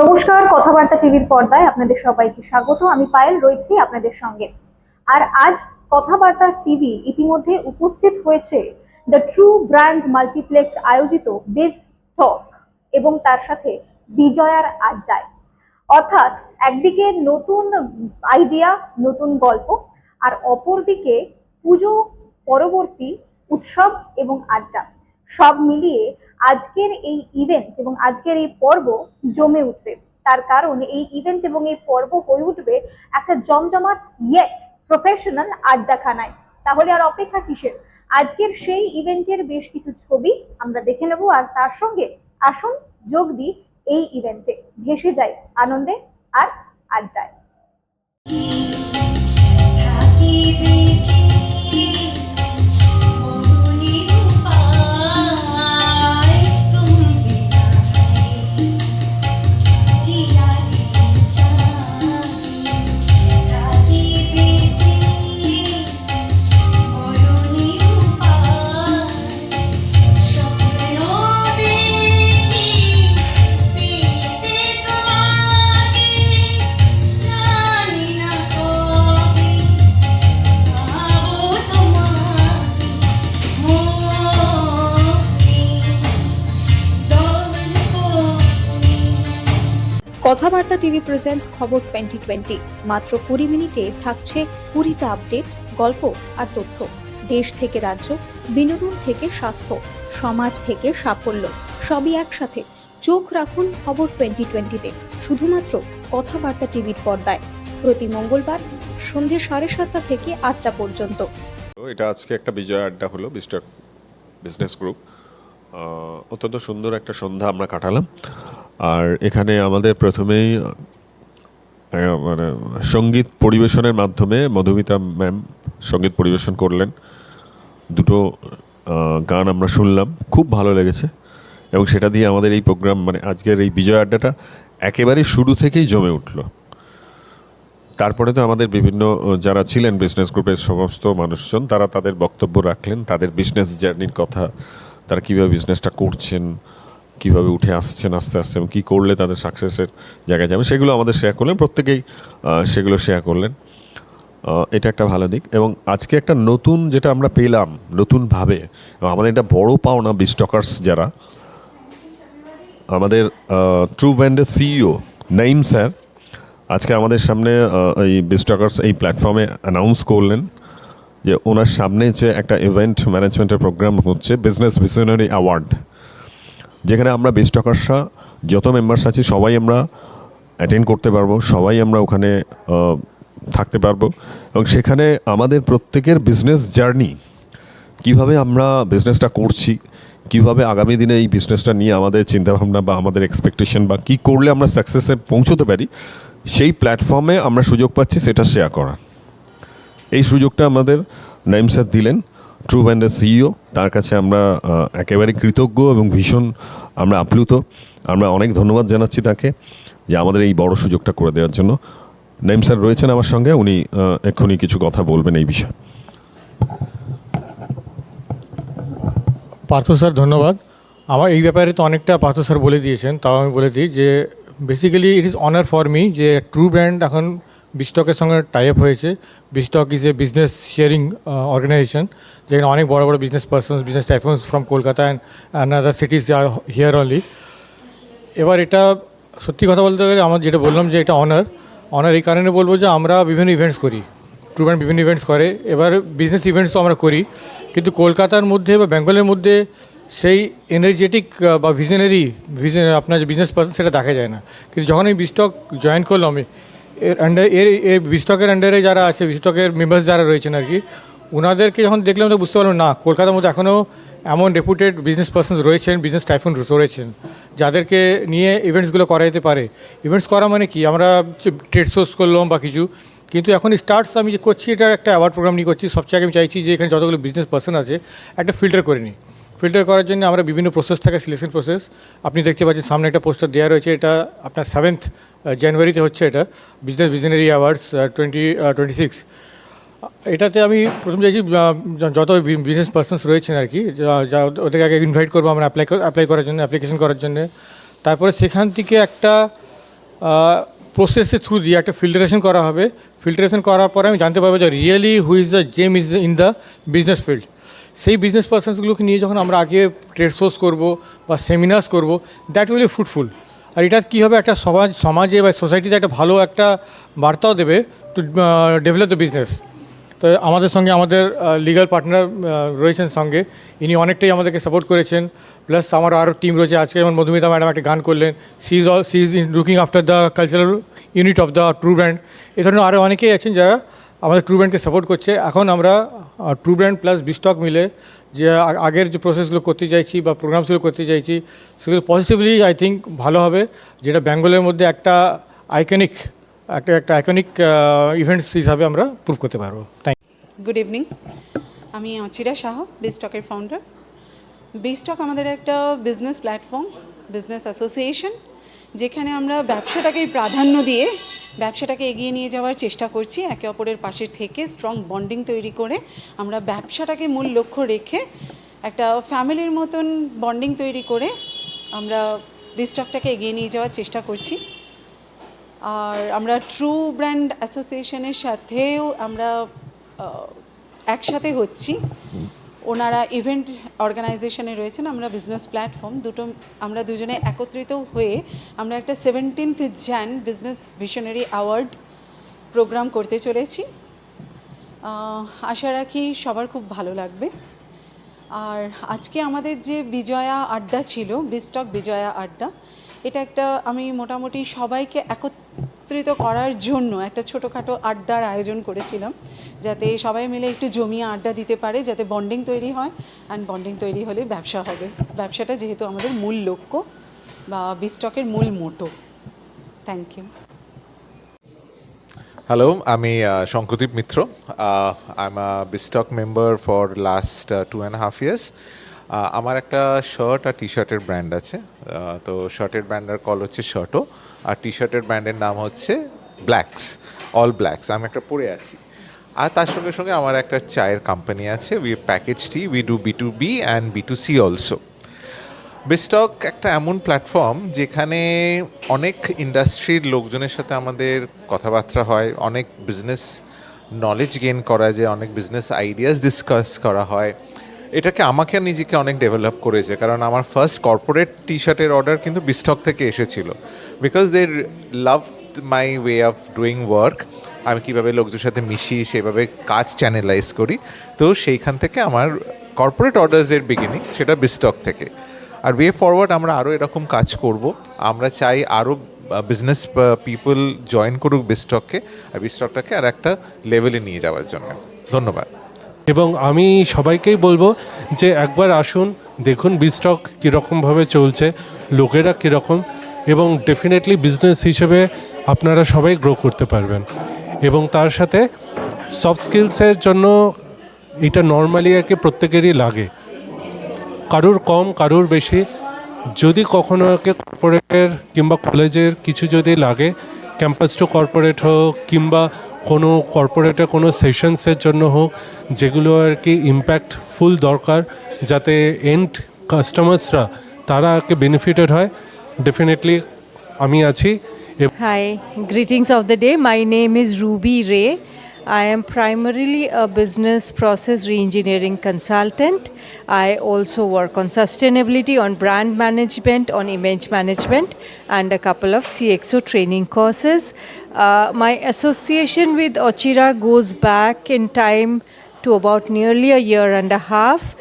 নমস্কার, কথাবার্তা টিভির পর্দায় আপনাদের সবাইকে স্বাগত। আমি পায়েল রয়েছি আপনাদের সঙ্গে। আর আজ কথাবার্তা টিভি ইতিমধ্যে উপস্থিত হয়েছে দ্য ট্রু ব্র্যান্ড মাল্টিপ্লেক্স আয়োজিত বিজ টক এবং তার সাথে বিজয়ার আড্ডায়। অর্থাৎ একদিকে নতুন আইডিয়া নতুন গল্প, আর অপরদিকে পুজো, পরবর্তী উৎসব এবং আড্ডা। সব মিলিয়ে আজকের এই ইভেন্ট এবং আজকের এই পর্ব জমে উঠবে। তার কারণ এই ইভেন্ট এবং এই পর্ব হয়ে উঠবে একটা জমজমাট ইয়েট প্রফেশনাল আড্ডাখানায়। তাহলে আর অপেক্ষা কিসের? আজকের সেই ইভেন্টের বেশ কিছু ছবি আমরা দেখে নেব আর তার সঙ্গে আসুন যোগ দিই এই ইভেন্টে ভেসে যাই আনন্দে আর আড্ডায়। কথাবার্তা টিভি প্রেজেন্টস খবর টোয়েন্টি টোয়েন্টি মাত্র কুড়ি মিনিটে থাকছে কুড়িটা আপডেট গল্প আর তথ্য। দেশ থেকে রাজ্য, বিনোদন থেকে স্বাস্থ্য, সমাজ থেকে সাফল্য, সবই একসাথে। চোখ রাখুন খবর টোয়েন্টি টোয়েন্টিতে শুধুমাত্র কথাবার্তা টিভির পর্দায়। প্রতি মঙ্গলবার সন্ধ্যে সাড়ে সাতটা থেকে আটটা পর্যন্ত। এটা আজকে একটা বিজয় আড্ডা হলো বিস্টার বিজনেস গ্রুপ অত্যন্ত সুন্দর একটা সন্ধ্যা আমরা কাটালাম। আর এখানে আমাদের প্রথমেই মানে সংগীত পরিবেশনের মাধ্যমে মধুমিতা ম্যাম সংগীত পরিবেশন করলেন। দুটো গান আমরা শুনলাম, খুব ভালো লেগেছে। এবং সেটা দিয়ে আমাদের এই প্রোগ্রাম মানে আজকের এই বিজয় আড্ডাটা একেবারে শুরু থেকেই জমে উঠল। তারপরে তো আমাদের বিভিন্ন যারা ছিলেন বিজনেস গ্রুপের সমস্ত মানুষজন, তারা তাদের বক্তব্য রাখলেন, তাদের বিজনেস জার্নির কথা, তারা কীভাবে বিজনেসটা করছেন কীভাবে উঠে আসছেন আস্তে আস্তে এবং কী করলে তাদের সাকসেসের জায়গায় যাবে, সেগুলো আমাদের শেয়ার করলেন। প্রত্যেকেই সেগুলো শেয়ার করলেন। এটা একটা ভালো দিক এবং আজকে একটা নতুন যেটা আমরা পেলাম নতুনভাবে, এবং আমাদের এটা বড় পাওনা বিস্টকার্স যারা, আমাদের ট্রু ব্যান্ডের সিইও নাইম স্যার আজকে আমাদের সামনে এই বিস্টকার্স এই প্ল্যাটফর্মে অ্যানাউন্স করলেন যে ওনার সামনে যে একটা ইভেন্ট ম্যানেজমেন্টের প্রোগ্রাম হচ্ছে বিজনেস ভিশনারি অ্যাওয়ার্ড যেখানে আমরা বেস্ট বিস্টকার্সরা যত মেম্বার্স আছি, সবাই আমরা অ্যাটেন্ড করতে পারব, সবাই আমরা ওখানে থাকতে পারব। এবং সেখানে আমাদের প্রত্যেকের বিজনেস জার্নি কীভাবে আমরা বিজনেসটা করছি, কীভাবে আগামী দিনে এই বিজনেসটা নিয়ে আমাদের চিন্তাভাবনা বা আমাদের এক্সপেকটেশন বা কি করলে আমরা সাকসেসে পৌঁছতে পারি, সেই প্ল্যাটফর্মে আমরা সুযোগ পাচ্ছি সেটা শেয়ার করার। এই সুযোগটা আমাদের নাইম স্যার দিলেন। ট্রু ব্যান্ডের সিইও তার কাছে আমরা একেবারে কৃতজ্ঞ এবং ভীষণ আমরা আপ্লুত। আমরা অনেক ধন্যবাদ জানাচ্ছি তাকে, যে আমাদের এই বড় সুযোগটা করে দেওয়ার জন্য। নাইম স্যার রয়েছেন আমার সঙ্গে, উনি এক্ষুনি কিছু কথা বলবেন এই বিষয়ে। পার্থ স্যার, ধন্যবাদ। আমার এই ব্যাপারে তো অনেকটা পার্থ স্যার বলে দিয়েছেন, তাও আমি বলে দিই যে basically it is honour for me যে ট্রু ব্র্যান্ড এখন বিস্টকের সঙ্গে টাই আপ হয়েছে Bistock is a business sharing organisation যেখানে অনেক বড় বড় business persons business tycoons from Kolkata and other cities R here only এবার এটা সত্যি কথা বলতে গেলে আমার যেটা বললাম যে এটা অনার অনার এই কারণে বলব যে আমরা বিভিন্ন ইভেন্টস করি। ব্র্যান্ড বিভিন্ন ইভেন্টস করে। এবার বিজনেস ইভেন্টসও আমরা করি। কিন্তু কলকাতার মধ্যে বা বেঙ্গলের মধ্যে সেই এনার্জেটিক বা ভিশনারি ভিশন আপনার যে বিজনেস পার্সন সেটা দেখা যায় না। কিন্তু যখন আমি বিস্টক জয়েন করলাম এর আন্ডার এর বিস্টকের আন্ডারে যারা আছে বিস্টকের মেম্বার্স যারা রয়েছেন আর কি ওনাদেরকে যখন দেখলাম তো বুঝতে পারলাম না, কলকাতার মধ্যে এখনও এমন রেপুটেড বিজনেস পার্সনস রয়েছেন বিজনেস টাইফুন রয়েছেন, যাদেরকে নিয়ে ইভেন্টসগুলো করা যেতে পারে। ইভেন্টস করা মানে কি? আমরা ট্রেড শোস করলাম বা কিছু, কিন্তু এখন স্টার্টস আমি যে করছি এটা একটা অ্যাওয়ার্ড প্রোগ্রাম নিয়ে করছি, সবচেয়ে আমি চাইছি যে এখানে যতগুলো বিজনেস পার্সন আছে, একটা ফিল্টার করে নিই। ফিল্টার করার জন্য আমরা বিভিন্ন প্রসেস থাকে সিলেকশন প্রসেস আপনি দেখতে পাচ্ছেন সামনে একটা পোস্টার দেওয়া রয়েছে, এটা আপনার সেভেন্থ জানুয়ারিতে হচ্ছে এটা business visionary awards twenty twenty six এটাতে আমি প্রথম চাইছি যত বিজনেস পার্সনস রয়েছেন আর কি ওদেরকে আগে ইনভাইট করব আমরা অ্যাপ্লাই অ্যাপ্লাই করার জন্য অ্যাপ্লিকেশন করার জন্য। তারপরে সেখান থেকে একটা প্রসেসের থ্রু দিয়ে একটা ফিল্টারেশন করা হবে। ফিল্টারেশন করার পরে আমি জানতে পারব যে really who is the gem is in the business field সেই বিজনেস পার্সনসগুলোকে নিয়ে যখন আমরা আগে ট্রেড শোস করব বা সেমিনার্স করব দ্যাট উইল বি ফ্রুটফুল আর এটা কী হবে? একটা সমাজ, সমাজে বা সোসাইটিতে একটা ভালো একটা বার্তাও দেবে টু ডেভেলপ দ্য বিজনেস তো আমাদের সঙ্গে আমাদের লিগাল পার্টনার রয়েছেন সঙ্গে। ইনি অনেকটাই আমাদেরকে সাপোর্ট করেছেন। প্লাস আমার আরও টিম রয়েছে। আজকে যেমন মধুমিতা ম্যাডাম একটা গান করলেন। She is all she is looking after the cultural unit of the true brand এ ধরনের আরও অনেকেই আছেন যারা আমাদের ট্রু ব্র্যান্ডকে সাপোর্ট করছে। এখন আমরা ট্রু ব্র্যান্ড প্লাস বিস্টক মিলে যে আগের যে প্রসেসগুলো করতে চাইছি বা প্রোগ্রামসগুলো করতে চাইছি, সেগুলো পজিটিভলি আই থিঙ্ক ভালো হবে। যেটা বেঙ্গলের মধ্যে একটা আইকনিক একটা একটা আইকনিক ইভেন্টস হিসাবে আমরা প্রুভ করতে পারব। থ্যাংক গুড ইভিনিং আমি অচিরা সাহা বিস্টকের ফাউন্ডার বিস্টক আমাদের একটা বিজনেস প্ল্যাটফর্ম বিজনেস অ্যাসোসিয়েশন যেখানে আমরা ব্যবসাটাকেই প্রাধান্য দিয়ে ব্যবসাটাকে এগিয়ে নিয়ে যাওয়ার চেষ্টা করছি, একে অপরের পাশে থেকে স্ট্রং বন্ডিং তৈরি করে আমরা ব্যবসাটাকে মূল লক্ষ্য রেখে একটা ফ্যামিলির মতন বন্ডিং তৈরি করে আমরা বিস্টকটাকে এগিয়ে নিয়ে যাওয়ার চেষ্টা করছি। আর আমরা ট্রু ব্র্যান্ড অ্যাসোসিয়েশনের সাথেও আমরা একসাথে হচ্ছি। ওনারা ইভেন্ট অর্গানাইজেশনে রয়েছেন, আমরা বিজনেস প্ল্যাটফর্ম দুটো, আমরা দুজনে একত্রিত হয়ে আমরা একটা seventeenth Jan business visionary award programme করতে চলেছি। আশা রাখি সবার খুব ভালো লাগবে। আর আজকে আমাদের যে বিজয়া আড্ডা ছিল বিস্টক বিজয়া আড্ডা, এটা একটা আমি মোটামুটি সবাইকে একত্রিত করার জন্য একটা ছোটোখাটো আড্ডার আয়োজন করেছিলাম যাতে সবাই মিলে একটু জমিয়ে আড্ডা দিতে পারে যাতে বন্ডিং তৈরি হয় অ্যান্ড বন্ডিং তৈরি হলে ব্যবসা হবে। ব্যবসাটা যেহেতু আমাদের মূল লক্ষ্য বা বিস্টকের মূল মোটো। থ্যাংক ইউ হ্যালো আমি uh, Mitra. I am a Bistock member for last two and half years আমার একটা শার্ট আর টি শার্টের ব্র্যান্ড আছে। তো শার্টের ব্র্যান্ডের কল হচ্ছে শার্টও আর টি শার্টের ব্র্যান্ডের নাম হচ্ছে ব্ল্যাকস অল ব্ল্যাকস আমি একটা পরে আছি। আর তার সঙ্গে সঙ্গে আমার একটা চায়ের কোম্পানি আছে। We package tea we do B to B and B to C also Bistock একটা এমন প্ল্যাটফর্ম যেখানে অনেক ইন্ডাস্ট্রির লোকজনের সাথে আমাদের কথাবার্তা হয়, অনেক বিজনেস নলেজ গেইন করা যায়, অনেক বিজনেস আইডিয়াস ডিসকাস করা হয়। এটাকে আমাকে নিজেকে অনেক ডেভেলপ করেছে, কারণ আমার ফার্স্ট কর্পোরেট টি শার্টের অর্ডার কিন্তু বিস্টক থেকে এসেছিল। Because they love my way of doing work আমি কীভাবে লোকদের সাথে মিশি, সেভাবে কাজ চ্যানেলাইজ করি, তো সেইখান থেকে আমার কর্পোরেট অর্ডার্সের বিগিনিং সেটা বিস্টক থেকে। আর ওয়ে ফরওয়ার্ড আমরা আরও এরকম কাজ করব, আমরা চাই আরও বিজনেস পিপল জয়েন করুক বিস্টককে আর বিস্টকটাকে আর একটা লেভেলে নিয়ে যাওয়ার জন্য। ধন্যবাদ। এবং আমি সবাইকেই বলব যে একবার আসুন, দেখুন বিস্টক কীরকমভাবে চলছে, লোকেরা কীরকম, এবং ডেফিনেটলি বিজনেস হিসেবে আপনারা সবাই গ্রো করতে পারবেন। এবং তার সাথে সফট স্কিলসের জন্য এটা নর্মালি একে প্রত্যেকেরই লাগে। কারুর কম, কারুর বেশি, যদি কখনো একে কর্পোরেটের কিংবা কলেজের কিছু যদি লাগে ক্যাম্পাস টু কর্পোরেট হোক কিংবা কোনো কর্পোরেটে কোনো সেশনসের জন্য হোক যেগুলো আর কি ইম্প্যাক্টফুল দরকার যাতে এন্ড কাস্টমার্সরা তারা একে বেনিফিটেড হয় ডেফিনেটলি আমি আছি Hi, greetings of the day. My name is Ruby Ray. I am primarily a business process reengineering consultant. I also work on sustainability, on brand management, on image management, and a couple of CXO training courses. Uh, my association with Ochira goes back in time to about nearly a year and a half.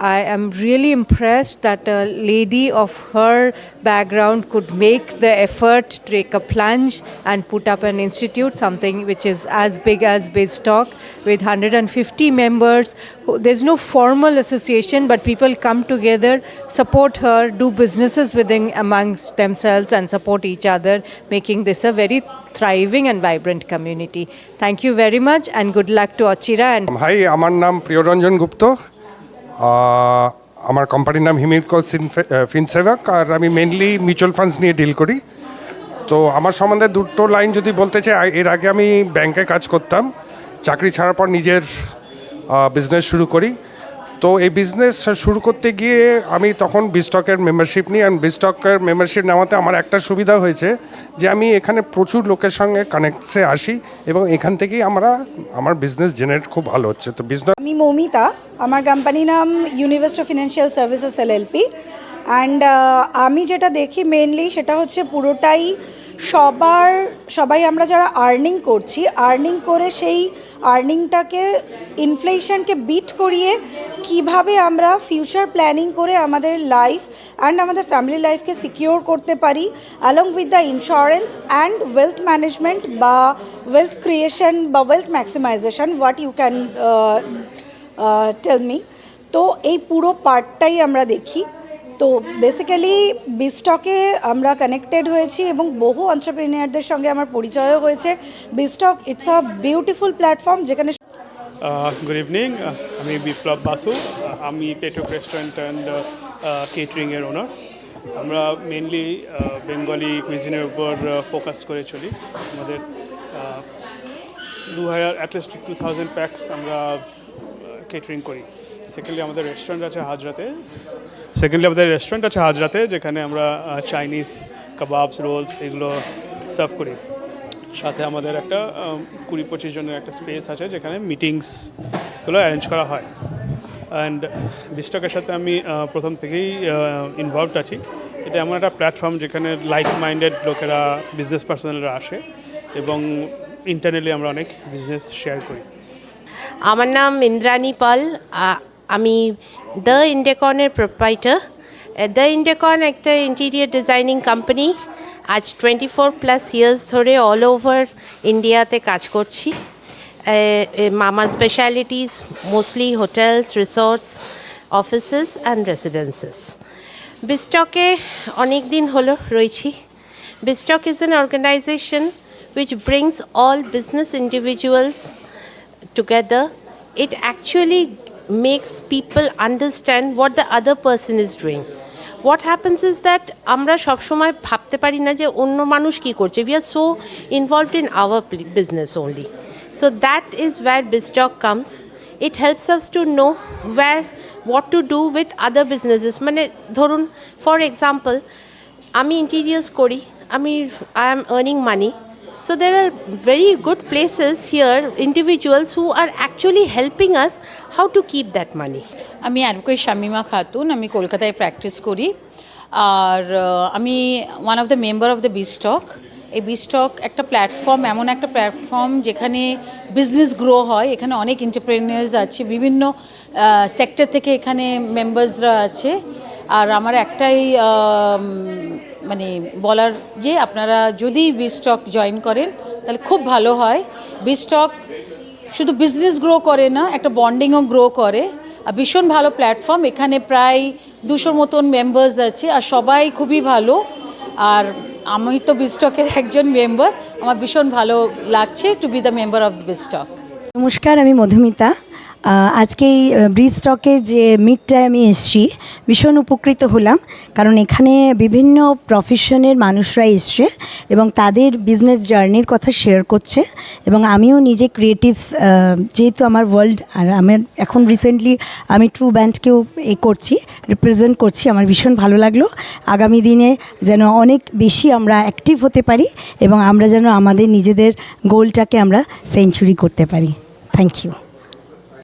I am really impressed that a lady of her background could make the effort to take a plunge and put up an institute, something which is as big as BizTalk with 150 members. who- There's no formal association, but people come together, support her, do businesses within amongst themselves, and support each other, making this a very thriving and vibrant community. Thank you very much, and good luck to Achira and hi আমার নাম প্রিয়রঞ্জন গুপ্ত আহ, আমার কোম্পানির নাম হিমিরকো ফিনসেভাক, আর আমি mainly mutual funds নিয়ে deal করি। তো আমার সম্বন্ধে দুটো লাইন যদি বলতে চাই এর আগে আমি ব্যাংকে কাজ করতাম, চাকরি ছাড়ার পর নিজের বিজনেস শুরু করি। তো এই বিজনেস শুরু করতে গিয়ে আমি তখন বিস্টকের মেম্বারশিপ নিই আর বিস্টকের মেম্বারশিপ নেওয়াতে আমার একটা সুবিধা হয়েছে যে আমি এখানে প্রচুর লোকের সঙ্গে কানেক্টসে আসি, এবং এখান থেকেই আমরা, আমার বিজনেস জেনারেট খুব ভালো হচ্ছে। তো বিজনেস আমি মৌমিতা আমার কোম্পানির নাম university financial services LLP and আমি যেটা দেখি মেনলি সেটা হচ্ছে পুরোটাই সবার, সবাই আমরা যারা আর্নিং করছি আর্নিং করে সেই আর্নিংটাকে ইনফ্লেশনকে বিট করিয়ে কীভাবে আমরা ফিউচার প্ল্যানিং করে আমাদের লাইফ অ্যান্ড আমাদের ফ্যামিলি লাইফকে সিকিওর করতে পারি along with the insurance and wealth management বা ওয়েলথ ক্রিয়েশন বা wealth maximisation what you can tell me তো এই পুরো পার্টটাই আমরা দেখি। তো বেসিক্যালি বিস্টকে আমরা কানেক্টেড হয়েছি এবং বহু অন্টারপ্রিনিয়ারদের সঙ্গে আমার পরিচয়ও হয়েছে। Bistock it's a beautiful platform যেখানে গুড ইভিনিং আমি বিপ্লব বাসু আমি পেট্রোক রেস্টুরেন্ট অ্যান্ড কেটারিংয়ের ওনার আমরা মেনলি বেঙ্গলি কুইজিনের উপর ফোকাস করে চলি। আমাদের দু হাজার at least two thousand packs আমরা কেটারিং করি। সেকেন্ডলি আমাদের রেস্টুরেন্ট আছে হাজরাতে। সেকেন্ডলি আমাদের রেস্টুরেন্ট আছে হাজরাতে, যেখানে আমরা চাইনিজ কাবাবস রোলস এগুলো সার্ভ করি। সাথে আমাদের একটা কুড়ি পঁচিশ জনের একটা স্পেস আছে, যেখানে মিটিংসগুলো অ্যারেঞ্জ করা হয়। অ্যান্ড বিস্টকের সাথে আমি প্রথম থেকেই ইনভলভড আছি। এটা এমন একটা প্ল্যাটফর্ম যেখানে লাইক মাইন্ডেড লোকেরা বিজনেস পার্সোনালরা আসে এবং ইন্টারনালি আমরা অনেক বিজনেস শেয়ার করি। আমার নাম ইন্দ্রাণী পাল। আমি দ্য ইন্ডেকনের প্রোপাইটার দ্য ইন্ডেকন একটা ইন্টিরিয়ার ডিজাইনিং কোম্পানি আজ টোয়েন্টি ফোর প্লাস ইয়ার্স ধরে অল ওভার ইন্ডিয়াতে কাজ করছি। আমার specialities mostly hotels resorts offices and residences বিস্টকে অনেক দিন হলো রয়েছি। Bistock is an organisation which brings all business individuals together, it actually makes people understand what the other person is doing. What happens is that আমরা সবসময় ভাবতে পারি না যে অন্য মানুষ কী করছে। We are so involved in our business only so that is where Bistock comes it helps us to know where what to do with other businesses মানে ধরুন ফর এক্সাম্পল আমি ইন্টিরিয়ার্স করি। আমি I am earning money So there are very good places here, individuals who are actually helping us how to keep that money. আমি advocate Shamima Khatun আমি কলকাতায় practice করি। আর আমি one of the member of the Bistock এই বিস্টক একটা platform এমন একটা প্ল্যাটফর্ম যেখানে বিজনেস গ্রো হয় এখানে অনেক এন্টারপ্রেনার্স আছে বিভিন্ন সেক্টর থেকে এখানে মেম্বার্সরা আছে। আর আমার একটাই মানে বলার যে আপনারা যদি বিস্টক জয়েন করেন, তাহলে খুব ভালো হয়। বিস্টক শুধু বিজনেস গ্রো করে না, একটা বন্ডিংও গ্রো করে। আর ভীষণ ভালো প্ল্যাটফর্ম এখানে প্রায় দুশোর মতন মেম্বার্স আছে, আর সবাই খুবই ভালো। আর আমি তো বিস্টকের একজন মেম্বার আমার ভীষণ ভালো লাগছে to be the member of Bistock নমস্কার, আমি মধুমিতা। আজকে এই ব্রিজ স্টকের যে মিটটায় আমি এসেছি, ভীষণ উপকৃত হলাম। কারণ এখানে বিভিন্ন প্রফেশনের মানুষরা এসছে এবং তাদের বিজনেস জার্নির কথা শেয়ার করছে এবং আমিও নিজে ক্রিয়েটিভ যেহেতু আমার ওয়ার্ল্ড আর আমার এখন রিসেন্টলি আমি ট্রু ব্যান্ডকেও এ করছি রিপ্রেজেন্ট করছি, আমার ভীষণ ভালো লাগল। আগামী দিনে যেন অনেক বেশি আমরা অ্যাক্টিভ হতে পারি এবং আমরা যেন আমাদের নিজেদের গোলটাকে আমরা সেঞ্চুরি করতে পারি। Thank you